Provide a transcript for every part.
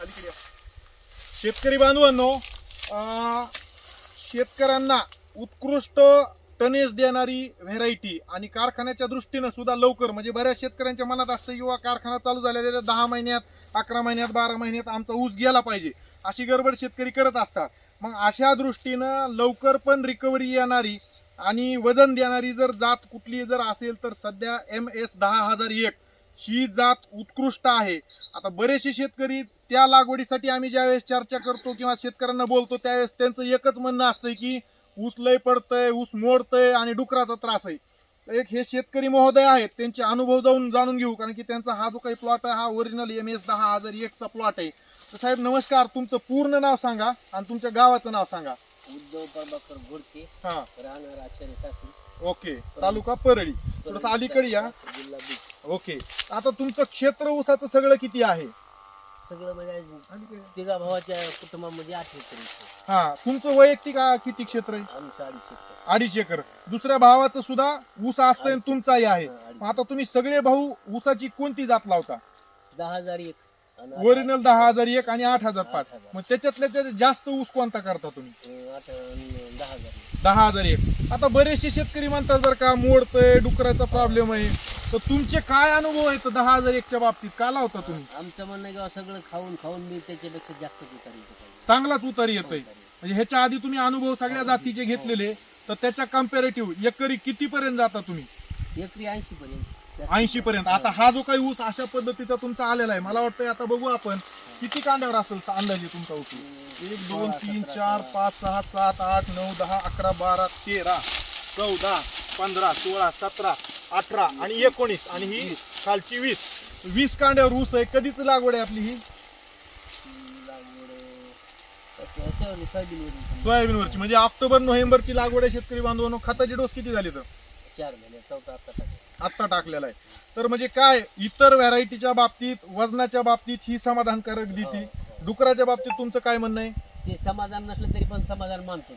अलीकडे शेतकरी बांधवांनो शेतकऱ्यांना उत्कृष्ट टनेज देणारी व्हेरायटी आणि कारखान्याच्या दृष्टीनं सुद्धा लवकर म्हणजे बऱ्याच शेतकऱ्यांच्या मनात असतं किंवा कारखाना चालू झालेल्या दहा महिन्यात अकरा महिन्यात बारा महिन्यात आमचा ऊस गेला पाहिजे. अशी गडबड शेतकरी करत असतात. मग अशा दृष्टीनं लवकर पण रिकव्हरी येणारी आणि वजन देणारी जर जात कुठली जर असेल तर सध्या एम एस दहा हजार एक. ही जात उत्कृष्ट आहे. आता बरेचसे शेतकरी त्या लागवडीसाठी आम्ही ज्यावेळेस चर्चा करतो किंवा शेतकऱ्यांना बोलतो त्यावेळेस त्यांचं एकच म्हणणं असतं की ऊस लय पडतंय ऊस मोडतंय आणि डुकराचा त्रास आहे. एक हे शेतकरी महोदय आहेत त्यांचे अनुभव जाऊन जाणून घेऊ कारण की त्यांचा हा जो काही प्लॉट आहे हा ओरिजिनल एम एस दहा हजार एकचा प्लॉट आहे. तर साहेब नमस्कार. तुमचं पूर्ण नाव सांगा आणि तुमच्या गावाचं नाव सांगा. उद्धव प्रभाकर घोडके. हा. राहणार आचार्य ओके. तालुका परळी. थोडस अलीकडे या. जिल्हा बीड. ओके. आता तुमचं क्षेत्र ऊसाचं सगळं किती आहे? सगळं म्हणजे तिघा भावाच्या कुटुंबामध्ये आठ एकर. हा तुमचं वैयक्तिक आ, किती क्षेत्र आहे? आमचं अडीच एकर अडीच एकर. दुसऱ्या भावाचं सुद्धा ऊस असतंय आणि तुमचाही आहे. मग आता तुम्ही सगळे भाऊ ऊसाची कोणती जात लावता? दहा हजार एक आणि आठ- ओरिजिनल दहा हजार एक आणि आठ हजार पाच. मग त्याच्यातल्या त्याच्यात जास्त ऊस कोणता करता तुम्ही? अं, आठ अं, दहा हजार एक. दहा हजार एक. आता बरेचसे शेतकरी म्हणतात बरं का मोडतंय डुकराचा प्रॉब्लेम आहे. तर तुमचे काय अनुभव आहेत? दहा हजार एकच्या बाबतीत का लावता तुम्ही? आमचं म्हणणं आहे की सगळं खाऊन खाऊन मी त्याच्यापेक्षा जास्त उतारी चांगलाच उतार येतोय. म्हणजे ह्याच्या आधी तुम्ही अनुभव सगळ्या जातीचे घेतलेले. तर त्याच्या कम्पॅरेटिव्ह एकरी कितीपर्यंत जाता तुम्ही? एकरी ऐंशी पर्यंत ऐंशी पर्यंत आता हा जो काही ऊस अशा पद्धतीचा तुमचा आलेला आहे मला वाटतंय आता बघू आपण किती कांड्यावर असेल सा- अंदाजे तुमचा ऊस? एक दोन तीन चार पाच सहा सात आठ नऊ दहा अकरा बारा तेरा चौदा पंधरा सोळा सतरा अठरा आणि एकोणीस आणि ही खालची वीस. वीस कांड्यावर ऊस आहे. कधीच लागवड आहे आपली ही? सोयाबीन सोयाबीनवरची. म्हणजे ऑक्टोबर नोव्हेंबरची लागवड आहे शेतकरी बांधवांनो. खताचे डोस किती झाले तर? चार महिने चौथा आत्ता टाकलेला आहे. तर म्हणजे काय? इतर व्हरायटीच्या बाबतीत वजनाच्या बाबतीत ही समाधानकारक देते. डुकराच्या बाबतीत तुमचं काय म्हणणं आहे? ते समाधान नसलं तरी पण समाधान मानतो.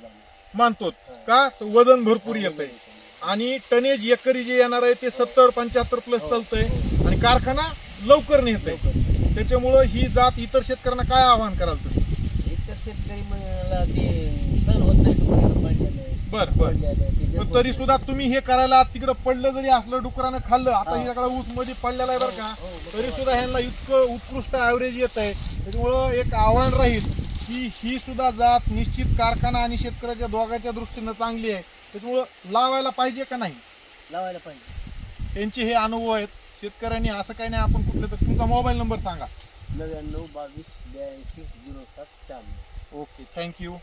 मानतो का? वजन भरपूर येत आहे आणि टनेज एकरी जे येणार आहे ते सत्तर पंच्याहत्तर प्लस चालतंय. आणि कारखाना लवकर नेत आहे त्याच्यामुळं ही जात इतर शेतकऱ्यांना काय आवाहन कराल तुम्ही? एक तर शेतकरी. बर बर. तरी सुद्धा तुम्ही हे करायला तिकडं पडलं जरी असलं डुकरानं खाल्लं आता हा. हिच्याकडे ऊसमध्ये पडलेला आहे बरं का हो, हो, तरी सुद्धा ह्यांना इतकं उत्कृष्ट ॲव्हरेज येत आहे. त्याच्यामुळं एक आव्हान राहील की ही सुद्धा जात निश्चित कारखाना आणि शेतकऱ्याच्या दोघांच्या दृष्टीनं चांगली आहे. त्याच्यामुळं लावायला पाहिजे का नाही? लावायला पाहिजे. त्यांचे हे अनुभव आहेत. शेतकऱ्यांनी असं काही नाही आपण कुठलं तर तुमचा मोबाईल नंबर सांगा. नव्याण्णव बावीस ब्याऐंशी झिरो सात शहाण्णव. Okay thank you